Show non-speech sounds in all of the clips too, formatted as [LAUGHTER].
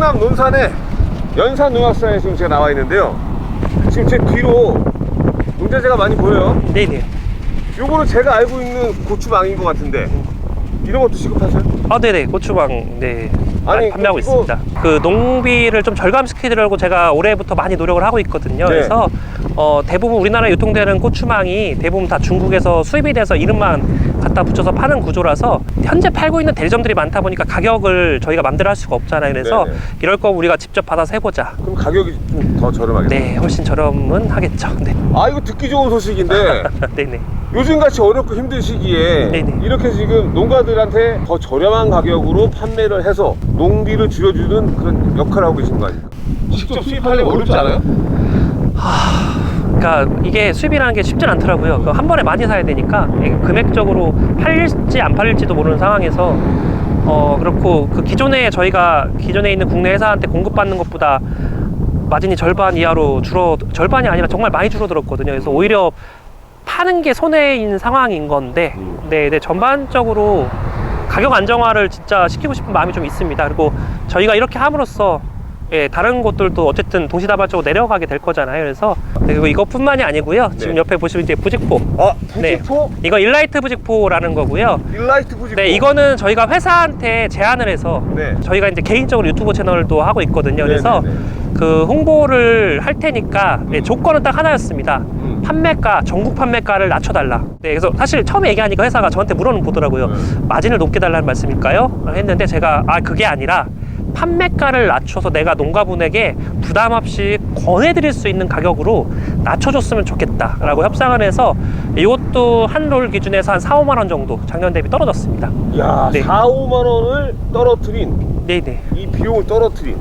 충남 논산의 연산 농약사에 지금 제가 나와 있는데요. 지금 제 뒤로 농자재가 많이 보여요. 네네. 요거는 제가 알고 있는 고추망인 것 같은데 이런 것도 취급하세요? 아, 네네. 고추방, 네. 아니, 많이 판매하고 이거- 있습니다. 그 농비를 좀 절감시키려고 제가 올해부터 많이 노력을 하고 있거든요. 네. 그래서 어, 대부분 우리나라에 유통되는 고추망이 대부분 다 중국에서 수입이 돼서 이름만 갖다 붙여서 파는 구조라서 현재 팔고 있는 대리점들이 많다 보니까 가격을 저희가 맘대로 할 수가 없잖아요. 그래서 네네. 이럴 거 우리가 직접 받아서 해보자. 그럼 가격이 좀 더 저렴하겠네요. 네, 훨씬 저렴은 하겠죠. [LAUGHS] 네. 아 이거 듣기 좋은 소식인데 [LAUGHS] 네네. 요즘같이 어렵고 힘든 시기에 네네. 이렇게 지금 농가들한테 더 저렴한 가격으로 판매를 해서 농비를 줄여주는 그런 역할을 하고 계신 거 아닙니까? 직접 수입하려면 어렵지 않아요? 그러니까 이게 수입이라는 게 쉽진 않더라고요. 그한 번에 많이 사야 되니까 금액적으로 팔릴지 안 팔릴지도 모르는 상황에서 어 그렇고 그 기존에 저희가 기존에 있는 국내 회사한테 공급받는 것보다 마진이 절반 이하로 줄어 절반이 아니라 정말 많이 줄어들었거든요. 그래서 오히려 파는 게 손해인 상황인 건데, 음. 네, 네 전반적으로 가격 안정화를 진짜 시키고 싶은 마음이 좀 있습니다. 그리고 저희가 이렇게 함으로써 예, 다른 곳들도 어쨌든 도시다발적으로 내려가게 될 거잖아요. 그래서 네, 그리고 이것뿐만이 아니고요. 지금 네. 옆에 보시면 이제 부직포. 아 네. 부직포? 이거 일라이트 부직포라는 거고요. 일라이트 부직포 네, 이거는 저희가 회사한테 제안을 해서 네. 저희가 이제 개인적으로 유튜브 채널도 하고 있거든요. 그래서 네 네 네. 그 홍보를 할 테니까 네, 조건은 딱 하나였습니다. 음. 판매가 전국 판매가를 낮춰달라. 네, 그래서 사실 처음에 얘기하니까 회사가 저한테 물어는 보더라고요. 네. 마진을 높게 달라는 말씀일까요? 했는데 제가 아 그게 아니라 판매가를 낮춰서 내가 농가분에게 부담 없이 권해드릴 수 있는 가격으로 낮춰줬으면 좋겠다라고 협상을 해서 이것도 한 롤 기준에서 한 4, 5만 원 정도 작년 대비 떨어졌습니다. 야, 네. 4, 5만 원을 떨어뜨린 네네. 이 비용을 떨어뜨린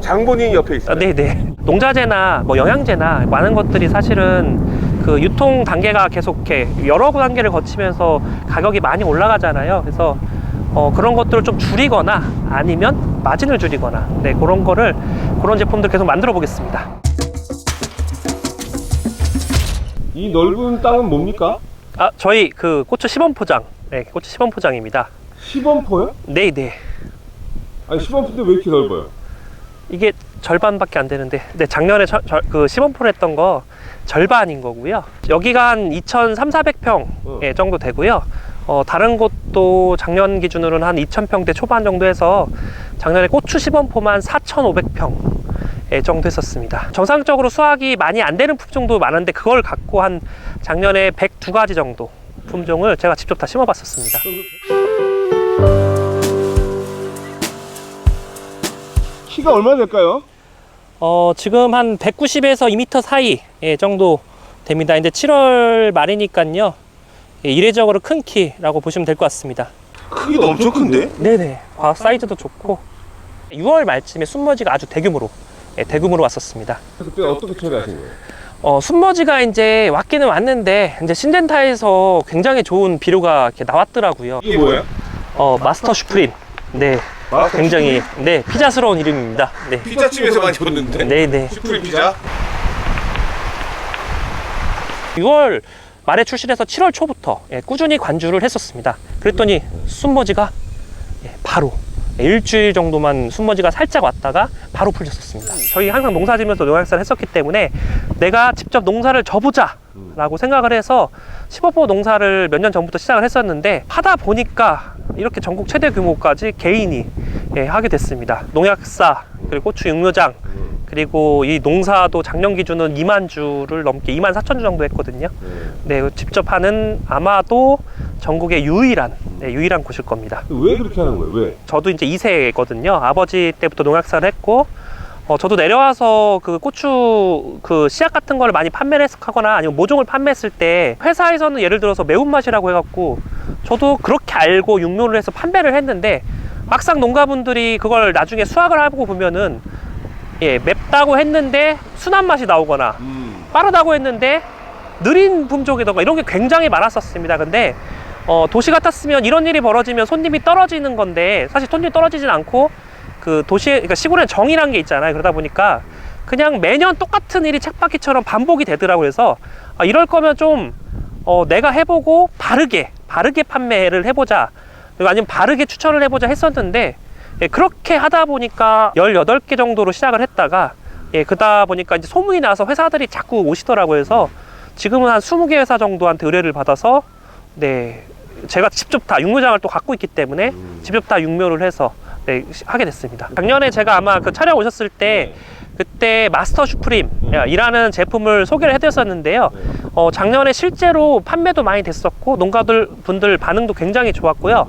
장본인이 옆에 있어요. 아, 네네. 농자재나 뭐 영양제나 많은 것들이 사실은 그 유통 단계가 계속 이렇게 여러 단계를 거치면서 가격이 많이 올라가잖아요. 그래서 어, 그런 것들을 좀 줄이거나 아니면 마진을 줄이거나 네 그런 거를 그런 제품들 계속 만들어 보겠습니다. 이 넓은 땅은 뭡니까? 아 저희 그 고추 시범 포장, 네 고추 시범 포장입니다. 시범포요? 네 네. 아니 시범포인데 왜 이렇게 넓어요? 이게 절반밖에 안 되는데, 네 작년에 저, 저, 그 시범포를 했던 거 절반인 거고요. 여기가 한 2,300, 어. 400평 정도 되고요. 어, 다른 곳도 작년 기준으로는 한 2,000평대 초반 정도 해서 작년에 고추 시범포만 4,500평 예, 정도 했었습니다. 정상적으로 수확이 많이 안 되는 품종도 많은데 그걸 갖고 한 작년에 102가지 정도 품종을 제가 직접 다 심어봤었습니다. 키가 얼마나 될까요? 어, 지금 한 190에서 2m 사이 예, 정도 됩니다. 이제 7월 말이니까요. 예, 이례적으로 큰 키라고 보시면 될 것 같습니다. 크기도 엄청 큰데? 네네. 과 사이즈도 좋고 6월 말쯤에 순머지가 아주 대규모로 예, 대규모로 왔었습니다. 그때 어떻게 처리하신 거예요? 어, 순머지가 이제 왔기는 왔는데 이제 신덴타에서 굉장히 좋은 비료가 이렇게 나왔더라고요. 이게 뭐예요? 어, 마스터 슈프림. 네. 마스터 굉장히 네, 피자스러운 이름입니다. 네. 피자집에서 많이 봤는데 네, 네. 슈프림 피자? 6월 말에 출시해서 7월 초부터 예, 꾸준히 관주를 했었습니다. 그랬더니 순머지가 예, 바로 예, 일주일 정도만 순머지가 살짝 왔다가 바로 풀렸었습니다. 저희 항상 농사 지면서 농약사를 했었기 때문에 내가 직접 농사를 져보자 라고 생각을 해서 15호 농사를 몇 년 전부터 시작을 했었는데 하다 보니까 이렇게 전국 최대 규모까지 개인이 예, 하게 됐습니다. 농약사 그리고 고추 육묘장 그리고 이 농사도 작년 기준은 2만 주를 넘게 2만 4천 주 정도 했거든요. 네, 직접 하는 아마도 전국의 유일한 네, 유일한 곳일 겁니다. 왜 그렇게 하는 거예요? 왜? 저도 이제 2세거든요. 아버지 때부터 농약사를 했고 어, 저도 내려와서 그 고추 그 씨앗 같은 거를 많이 판매를 하거나 아니면 모종을 판매했을 때 회사에서는 예를 들어서 매운맛이라고 해갖고 저도 그렇게 알고 육묘를 해서 판매를 했는데 막상 농가분들이 그걸 나중에 수확을 하고 보면은 예 맵다고 했는데 순한 맛이 나오거나 음. 빠르다고 했는데 느린 품종이던가 이런 게 굉장히 많았었습니다. 근데 어, 도시 같았으면 이런 일이 벌어지면 손님이 떨어지는 건데 사실 손님이 떨어지진 않고 그 도시 그러니까 시골엔 정이란 게 있잖아요. 그러다 보니까 그냥 매년 똑같은 일이 책바퀴처럼 반복이 되더라고요. 그래서 아, 이럴 거면 좀 어, 내가 해보고 바르게 바르게 판매를 해보자. 아니면 바르게 추천을 해보자 했었는데 예, 그렇게 하다 보니까 18개 정도로 시작을 했다가 예, 그러다 보니까 이제 소문이 나서 회사들이 자꾸 오시더라고요. 해서 지금은 한 20개 회사 정도한테 의뢰를 받아서 네, 제가 직접 다 육묘장을 또 갖고 있기 때문에 음. 직접 다 육묘를 해서 네, 시- 하게 됐습니다. 작년에 제가 아마 그 촬영 오셨을 때 그때 마스터 슈프림이라는 제품을 소개를 해드렸었는데요. 네. 어, 작년에 실제로 판매도 많이 됐었고 농가들 분들 반응도 굉장히 좋았고요.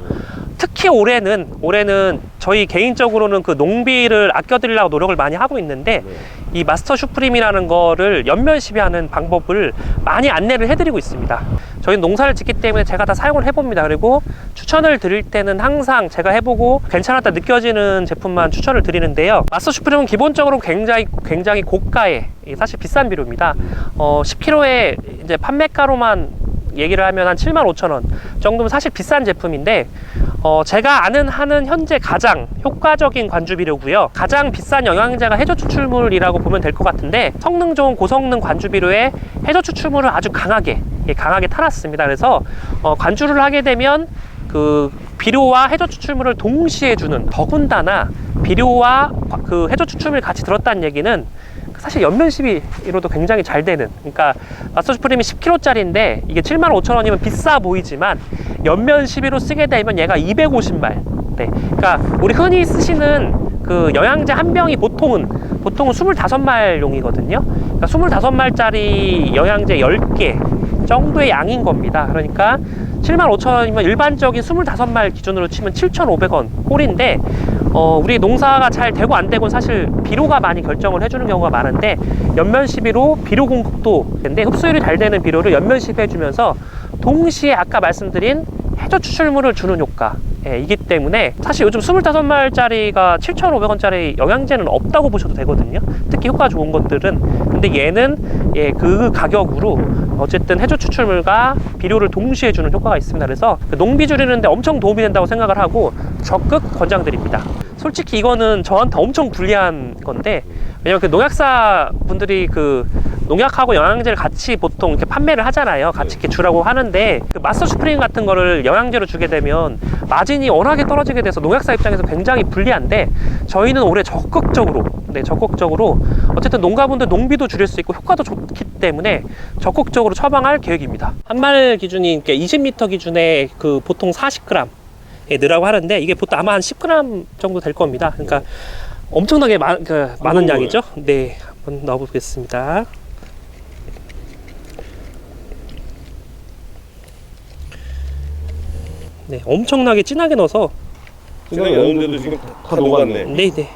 특히 올해는 올해는 저희 개인적으로는 그 농비를 아껴드리려고 노력을 많이 하고 있는데 네. 이 마스터 슈프림이라는 거를 연면 시비하는 방법을 많이 안내를 해드리고 있습니다. 저희는 농사를 짓기 때문에 제가 다 사용을 해봅니다. 그리고 추천을 드릴 때는 항상 제가 해보고 괜찮았다 느껴지는 제품만 추천을 드리는데요. 마스터 슈프림은 기본적으로 굉장히 굉장히 고가의 이 사실 비싼 비료입니다. 어, 10kg에 이제 판매가로만 얘기를 하면 한 7만 5천 원 정도면 사실 비싼 제품인데 어, 제가 아는 하는 현재 가장 효과적인 관주 비료고요. 가장 비싼 영양제가 해저 추출물이라고 보면 될 것 같은데 성능 좋은 고성능 관주 비료에 해저 추출물을 아주 강하게 예, 강하게 타놨습니다. 그래서 어, 관주를 하게 되면 그 비료와 해저 추출물을 동시에 주는 더군다나 비료와 그 해저 추출물이 같이 들었다는 얘기는 사실 연면 시비로도 굉장히 잘 되는 그러니까 마스터 슈프림이 10kg짜리인데 이게 7만 5천 원이면 비싸 보이지만 연면 시비로 쓰게 되면 얘가 250말. 네. 그러니까 우리 흔히 쓰시는 그 영양제 한 병이 보통은 보통은 25말 용이거든요. 그러니까 25말짜리 영양제 10개 정도의 양인 겁니다. 그러니까 7만 5천 원이면 일반적인 25말 기준으로 치면 7,500원 꼴인데 어, 우리 농사가 잘 되고 안 되고는 사실 비료가 많이 결정을 해주는 경우가 많은데 연면 시비로 비료 공급도 근데 흡수율이 잘 되는 비료를 연면 시비해주면서 동시에 아까 말씀드린 해저 추출물을 주는 효과 예, 이기 때문에 사실 요즘 25말짜리가 7,500원짜리 영양제는 없다고 보셔도 되거든요. 특히 효과 좋은 것들은 근데 얘는 예, 그 가격으로 어쨌든 해저 추출물과 비료를 동시에 주는 효과가 있습니다. 그래서 그 농비 줄이는데 엄청 도움이 된다고 생각을 하고 적극 권장드립니다. 솔직히 이거는 저한테 엄청 불리한 건데 왜냐면 그 농약사 분들이 그 농약하고 영양제를 같이 보통 이렇게 판매를 하잖아요. 같이 이렇게 주라고 하는데 그 마스터 슈프림 같은 거를 영양제로 주게 되면 마진이 워낙에 떨어지게 돼서 농약사 입장에서 굉장히 불리한데 저희는 올해 적극적으로 네 적극적으로 어쨌든 농가분들 농비도 줄일 수 있고 효과도 좋기 때문에 적극적으로 처방할 계획입니다. 한말 기준이 이렇게 20m 기준에 그 보통 40g 에 넣으라고 하는데 이게 보통 아마 한 10g 정도 될 겁니다. 그러니까 엄청나게 많, 그, 많은. 양이죠. 네, 한번 넣어보겠습니다. 네, 엄청나게 진하게 넣어서 생각이 없는데도 지금 다 녹았네. 네, 네.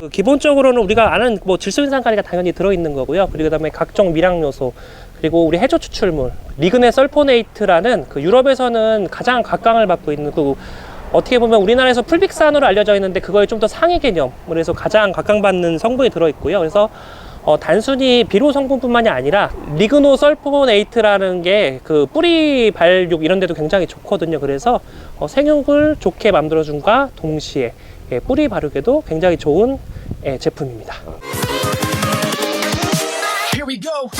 그 기본적으로는 우리가 아는 뭐 질소 인산 가리가 당연히 들어 있는 거고요. 그리고 그다음에 각종 미량 요소 그리고 우리 해저 추출물 리그네 설포네이트라는 그 유럽에서는 가장 각광을 받고 있는 그 어떻게 보면 우리나라에서 풀빅산으로 알려져 있는데 그거의 좀더 상위 개념 그래서 가장 각광받는 성분이 들어 있고요. 그래서 어, 단순히 비료 성분뿐만이 아니라 리그노 설포네이트라는 게 그 뿌리 발육 이런 데도 굉장히 좋거든요. 그래서 어, 생육을 좋게 만들어준과 동시에 예, 뿌리 발육에도 굉장히 좋은 예, 제품입니다. We go.